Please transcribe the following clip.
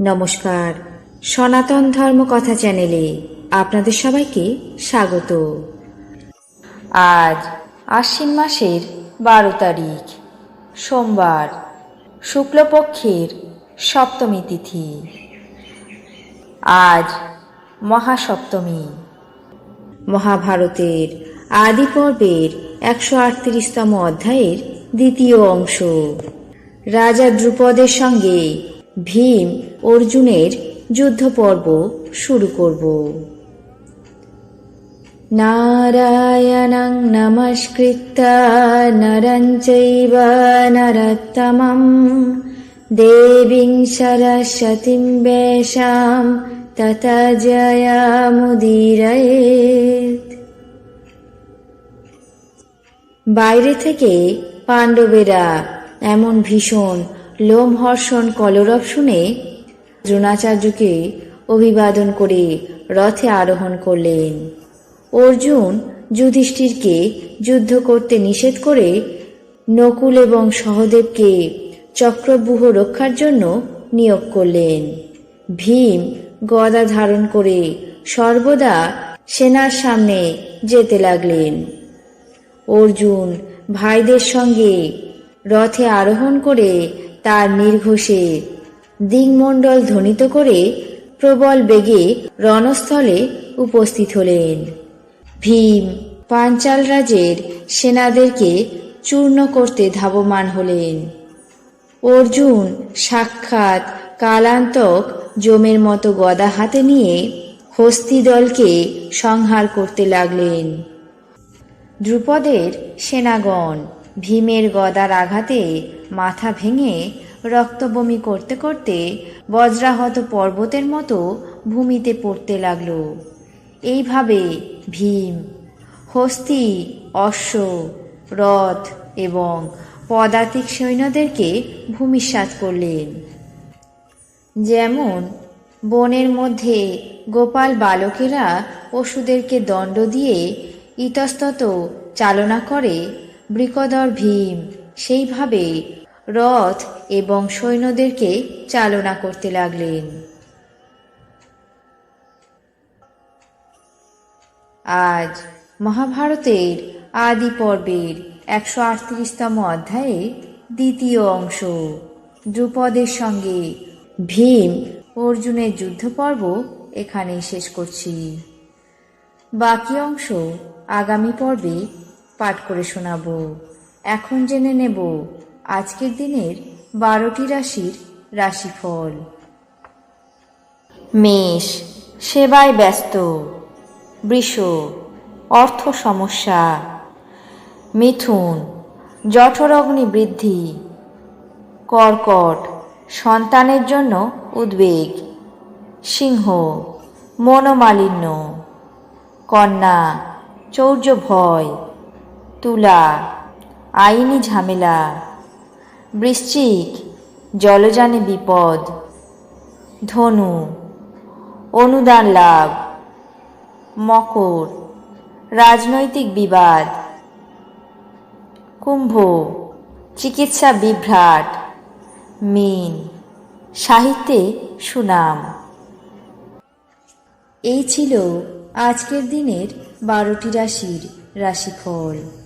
নমস্কার। সনাতন ধর্ম কথা চ্যানেলে আপনাদের সবাইকে স্বাগত। আজ আশ্বিন মাসের বারো তারিখ, সোমবার, শুক্লপক্ষের সপ্তমী তিথি। আজ মহাসপ্তমী। মহাভারতের আদি পর্বের একশো আটত্রিশতম অধ্যায়ের দ্বিতীয় অংশ। রাজা দ্রুপদের সঙ্গে ভীম অর্জুনের যুদ্ধ পর্ব শুরু করব। নারায়ণং নমস্কৃত নরং চৈব নরোত্তমম। দেবীং সরস্বতীং বেশাম তত জয়ামুদীরয়েত বাইরে থেকে পাণ্ডবেরা এমন ভীষণ লোমহর্ষণ কলরব শুনে দ্রোণাচার্যকে অভিবাদন করে রথে আরোহণ করলেন। অর্জুন যুধিষ্ঠিরকে যুদ্ধ করতে নিষেধ করে নকুল এবং সহদেবকে চক্রব্যূহ রক্ষার জন্য নিয়োগ করলেন। ভীম গদা ধারণ করে সর্বদা সেনার সামনে যেতে লাগলেন। অর্জুন ভাইদের সঙ্গে রথে আরোহণ করে তার নির্ঘোষে দিংমণ্ডল ধ্বনিত করে প্রবল বেগে রণস্থলে উপস্থিত হলেন। ভীম পাঞ্চাল রাজের সেনাদেরকে চূর্ণ করতে ধাবমান হলেন। অর্জুন সাক্ষাৎ কালান্তক জমের মতো গদা হাতে নিয়ে হস্তি দলকে সংহার করতে লাগলেন। দ্রুপদের সেনাগণ ভীমের গদার আঘাতে মাথা ভেঙে রক্তবমি করতে করতে বজ্রাহত পর্বতের মতো ভূমিতে পড়তে লাগল। এইভাবে ভীম, হস্তি, অশ্ব, রথ এবং পদাতিক সৈন্যদেরকে ভূমিসাৎ করলেন। যেমন বনের মধ্যে গোপাল বালকেরা পশুদেরকে দণ্ড দিয়ে ইতস্তত চালনা করে বৃকদর ভীম। সেইভাবে রথ এবং সৈন্যদেরকে চালনা করতে লাগলেন। আজ মহাভারতের আদি পর্বের একশো আটত্রিশতম অধ্যায়ে দ্বিতীয় অংশ। দ্রুপদের সঙ্গে ভীম অর্জুনের যুদ্ধ পর্ব এখানেই শেষ করছি। বাকি অংশ আগামী পর্বে পাঠ করে শোনাব। এখন জেনে নেব আজকের দিনের বারোটি রাশির রাশিফল। মেষ, সেবায় ব্যস্ত। বৃষ, অর্থ সমস্যা। মিথুন, জঠরগ্নি বৃদ্ধি। কর্কট, সন্তানের জন্য উদ্বেগ। সিংহ, মনোমালিন্য। কন্যা চৌর্য ভয় তুলা, আইনি ঝামেলা। বৃশ্চিক, জলযানে বিপদ। ধনু, অনুদান লাভ। মকর, রাজনৈতিক বিবাদ। কুম্ভ, চিকিৎসা বিভ্রাট। মিন, সাহিত্যে সুনাম। এই ছিল আজকের দিনের বারোটি রাশির রাশিফল।